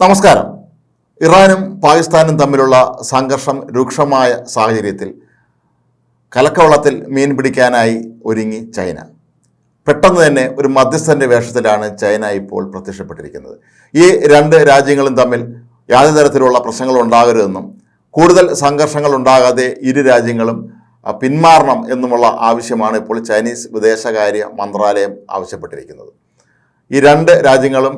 നമസ്കാരം. ഇറാനും പാകിസ്ഥാനും തമ്മിലുള്ള സംഘർഷം രൂക്ഷമായ സാഹചര്യത്തിൽ കലക്കവളത്തിൽ മീൻ പിടിക്കാനായി ഒരുങ്ങി ചൈന. പെട്ടെന്ന് തന്നെ ഒരു മധ്യസ്ഥന്റെ വേഷത്തിലാണ് ചൈന ഇപ്പോൾ പ്രത്യക്ഷപ്പെട്ടിരിക്കുന്നത്. ഈ രണ്ട് രാജ്യങ്ങളും തമ്മിൽ യാതൊരു തരത്തിലുള്ള പ്രശ്നങ്ങൾ ഉണ്ടാകരുതെന്നും കൂടുതൽ സംഘർഷങ്ങൾ ഉണ്ടാകാതെ ഇരു രാജ്യങ്ങളും പിന്മാറണം എന്നുമുള്ള ആവശ്യമാണ് ഇപ്പോൾ ചൈനീസ് വിദേശകാര്യ മന്ത്രാലയം ആവശ്യപ്പെട്ടിരിക്കുന്നത്. ഈ രണ്ട് രാജ്യങ്ങളും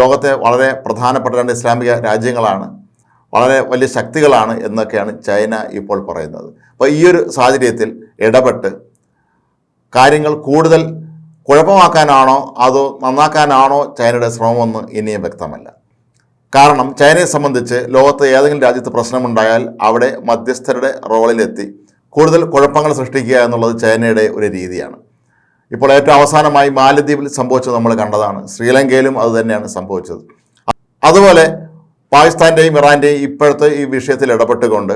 ലോകത്തെ വളരെ പ്രധാനപ്പെട്ട രണ്ട് ഇസ്ലാമിക രാജ്യങ്ങളാണ്. വളരെ വലിയ ശക്തികളാണ് എന്നൊക്കെയാണ് ചൈന ഇപ്പോൾ പറയുന്നത്. അപ്പോൾ ഈ ഒരു സാഹചര്യത്തിൽ ഇടപെട്ട് കാര്യങ്ങൾ കൂടുതൽ കുഴപ്പമാക്കാനാണോ അതോ നന്നാക്കാനാണോ ചൈനയുടെ ശ്രമമെന്ന് ഇനിയും വ്യക്തമല്ല. കാരണം ചൈനയെ സംബന്ധിച്ച് ലോകത്ത് ഏതെങ്കിലും രാജ്യത്ത് പ്രശ്നമുണ്ടായാൽ അവിടെ മധ്യസ്ഥരുടെ റോളിലെത്തി കൂടുതൽ കുഴപ്പങ്ങൾ സൃഷ്ടിക്കുക എന്നുള്ളത് ചൈനയുടെ ഒരു രീതിയാണ്. ഇപ്പോൾ ഏറ്റവും അവസാനമായി മാലദ്വീപിൽ സംഭവിച്ചത് നമ്മൾ കണ്ടതാണ്. ശ്രീലങ്കയിലും അത് തന്നെയാണ് സംഭവിച്ചത്. അതുപോലെ പാകിസ്ഥാന്റെയും ഇറാന്റെയും ഇപ്പോഴത്തെ ഈ വിഷയത്തിൽ ഇടപെട്ടുകൊണ്ട്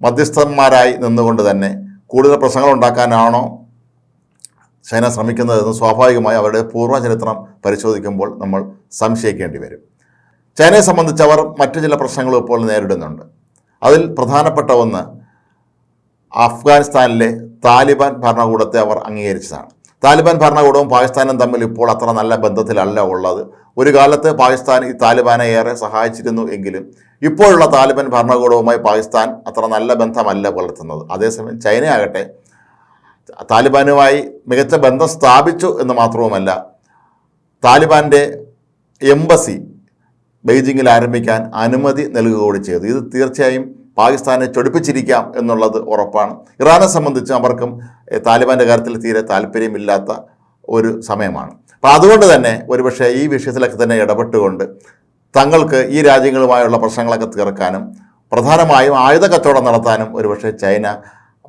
മധ്യസ്ഥന്മാരായി നിന്നുകൊണ്ട് തന്നെ കൂടുതൽ പ്രശ്നങ്ങൾ ഉണ്ടാക്കാനാണോ ചൈന ശ്രമിക്കുന്നതെന്ന് സ്വാഭാവികമായി അവരുടെ പൂർവചരിത്രം പരിശോധിക്കുമ്പോൾ നമ്മൾ സംശയിക്കേണ്ടി വരും. ചൈനയെ സംബന്ധിച്ച് അവർ മറ്റു ചില പ്രശ്നങ്ങളും ഇപ്പോൾ നേരിടുന്നുണ്ട്. അതിൽ പ്രധാനപ്പെട്ട ഒന്ന് അഫ്ഗാനിസ്ഥാനിലെ താലിബാൻ ഭരണകൂടത്തെ അവർ അംഗീകരിച്ചതാണ്. താലിബാൻ ഭരണകൂടവും പാകിസ്ഥാനും തമ്മിൽ ഇപ്പോൾ അത്ര നല്ല ബന്ധത്തിലല്ല ഉള്ളത്. ഒരു കാലത്ത് പാകിസ്ഥാൻ ഈ താലിബാനെ ഏറെ സഹായിച്ചിരുന്നു എങ്കിലും ഇപ്പോഴുള്ള താലിബാൻ ഭരണകൂടവുമായി പാകിസ്ഥാൻ അത്ര നല്ല ബന്ധമല്ല പുലർത്തുന്നത്. അതേസമയം ചൈനയാകട്ടെ താലിബാനുമായി മികച്ച ബന്ധം സ്ഥാപിച്ചു എന്ന് മാത്രവുമല്ല താലിബാന്റെ എംബസി ബെയ്ജിങ്ങിൽ ആരംഭിക്കാൻ അനുമതി നൽകുക കൂടി ചെയ്തു. ഇത് തീർച്ചയായും പാകിസ്ഥാനെ ചൊടിപ്പിച്ചിരിക്കാം എന്നുള്ളത് ഉറപ്പാണ്. ഇറാനെ സംബന്ധിച്ച് അവർക്കും താലിബാന്റെ കാര്യത്തിൽ തീരെ താല്പര്യമില്ലാത്ത ഒരു സമയമാണ്. അപ്പോൾ അതുകൊണ്ട് തന്നെ ഒരുപക്ഷെ ഈ വിഷയത്തിലൊക്കെ തന്നെ ഇടപെട്ടുകൊണ്ട് തങ്ങൾക്ക് ഈ രാജ്യങ്ങളുമായുള്ള പ്രശ്നങ്ങളൊക്കെ തീർക്കാനും പ്രധാനമായും ആയുധ കച്ചവടം നടത്താനും ഒരുപക്ഷെ ചൈന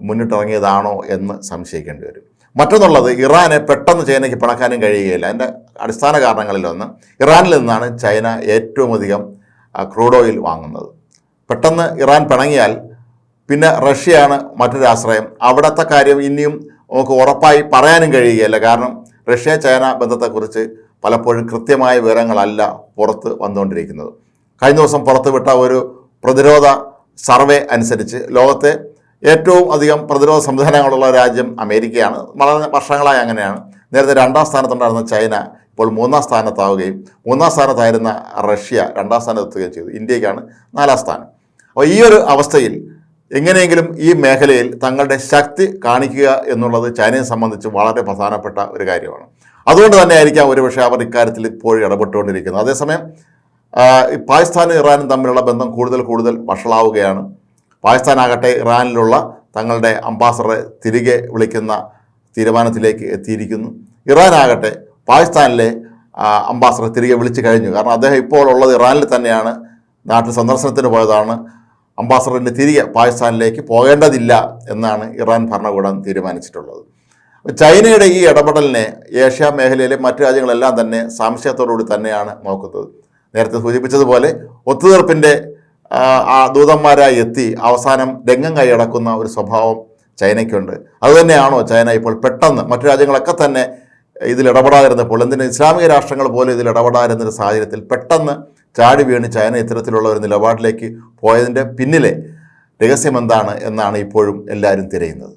മുന്നിട്ടിറങ്ങിയതാണോ എന്ന് സംശയിക്കേണ്ടി വരും. മറ്റൊന്നുള്ളത് ഇറാനെ പെട്ടെന്ന് ചൈനയ്ക്ക് പിണക്കാനും കഴിയുകയില്ല. അതിന്റെ അടിസ്ഥാന കാരണങ്ങളിലൊന്ന് ഇറാനിൽ നിന്നാണ് ചൈന ഏറ്റവും അധികം ക്രൂഡ് ഓയിൽ വാങ്ങുന്നത്. പെട്ടെന്ന് ഇറാൻ പിണങ്ങിയാൽ പിന്നെ റഷ്യയാണ് മറ്റൊരു ആശ്രയം. അവിടുത്തെ കാര്യം ഇനിയും നമുക്ക് ഉറപ്പായി പറയാനും കഴിയുകയില്ല. കാരണം റഷ്യ ചൈന ബന്ധത്തെക്കുറിച്ച് പലപ്പോഴും കൃത്യമായ വിവരങ്ങളല്ല പുറത്ത് വന്നുകൊണ്ടിരിക്കുന്നത്. കഴിഞ്ഞ ദിവസം പുറത്തുവിട്ട ഒരു പ്രതിരോധ സർവേ അനുസരിച്ച് ലോകത്തെ ഏറ്റവും അധികം പ്രതിരോധ സംവിധാനങ്ങളുള്ള രാജ്യം അമേരിക്കയാണ്. വളരെ വർഷങ്ങളായി അങ്ങനെയാണ്. നേരത്തെ രണ്ടാം സ്ഥാനത്തുണ്ടായിരുന്ന ചൈന ഇപ്പോൾ മൂന്നാം സ്ഥാനത്താവുകയും മൂന്നാം സ്ഥാനത്തായിരുന്ന റഷ്യ രണ്ടാം സ്ഥാനത്തെത്തുകയും ചെയ്തു. ഇന്ത്യക്കാണ് നാലാം സ്ഥാനം. അപ്പോൾ ഈ ഒരു അവസ്ഥയിൽ എങ്ങനെയെങ്കിലും ഈ മേഖലയിൽ തങ്ങളുടെ ശക്തി കാണിക്കുക എന്നുള്ളത് ചൈനയെ സംബന്ധിച്ച് വളരെ പ്രധാനപ്പെട്ട ഒരു കാര്യമാണ്. അതുകൊണ്ട് തന്നെ ആയിരിക്കാം ഒരുപക്ഷെ അവർ ഇക്കാര്യത്തിൽ ഇപ്പോഴും ഇടപെട്ടുകൊണ്ടിരിക്കുന്നത്. അതേസമയം പാകിസ്ഥാനും ഇറാനും തമ്മിലുള്ള ബന്ധം കൂടുതൽ കൂടുതൽ വഷളാവുകയാണ്. പാകിസ്ഥാനാകട്ടെ ഇറാനിലുള്ള തങ്ങളുടെ അംബാസഡറെ തിരികെ വിളിക്കുന്ന തീരുമാനത്തിലേക്ക് എത്തിയിരിക്കുന്നു. ഇറാനാകട്ടെ പാകിസ്ഥാനിലെ അംബാസഡറെ തിരികെ വിളിച്ചു കഴിഞ്ഞു. കാരണം അദ്ദേഹം ഇപ്പോൾ ഉള്ളത് ഇറാനിൽ തന്നെയാണ്. നാട്ടിൽ സന്ദർശനത്തിന് പോയതാണ്. അംബാസഡറിന് തിരികെ പാകിസ്ഥാനിലേക്ക് പോകേണ്ടതില്ല എന്നാണ് ഇറാൻ ഭരണകൂടം തീരുമാനിച്ചിട്ടുള്ളത്. ചൈനയുടെ ഈ ഇടപെടലിനെ ഏഷ്യ മേഖലയിലെ മറ്റു രാജ്യങ്ങളെല്ലാം തന്നെ സംശയത്തോടുകൂടി തന്നെയാണ് നോക്കുന്നത്. നേരത്തെ സൂചിപ്പിച്ചതുപോലെ ഒത്തുതീർപ്പിന്റെ ദൂതന്മാരായി എത്തി അവസാനം രംഗം കൈയടക്കുന്ന ഒരു സ്വഭാവം ചൈനയ്ക്കുണ്ട്. അതുതന്നെയാണോ ചൈന ഇപ്പോൾ പെട്ടെന്ന് മറ്റു രാജ്യങ്ങളൊക്കെ തന്നെ ഇതിൽ ഇടപെടാതിരുന്നപ്പോൾ എന്തിന് ഇസ്ലാമിക രാഷ്ട്രങ്ങൾ പോലും ഇതിൽ ഇടപെടാതിരുന്നൊരു സാഹചര്യത്തിൽ പെട്ടെന്ന് ചാടി വീണ് ചൈന ഇത്തരത്തിലുള്ള ഒരു നിലപാടിലേക്ക് പോയതിന്റെ പിന്നിലെ രഹസ്യമെന്താണ് എന്നാണ് ഇപ്പോഴും എല്ലാവരും തിരയുന്നത്.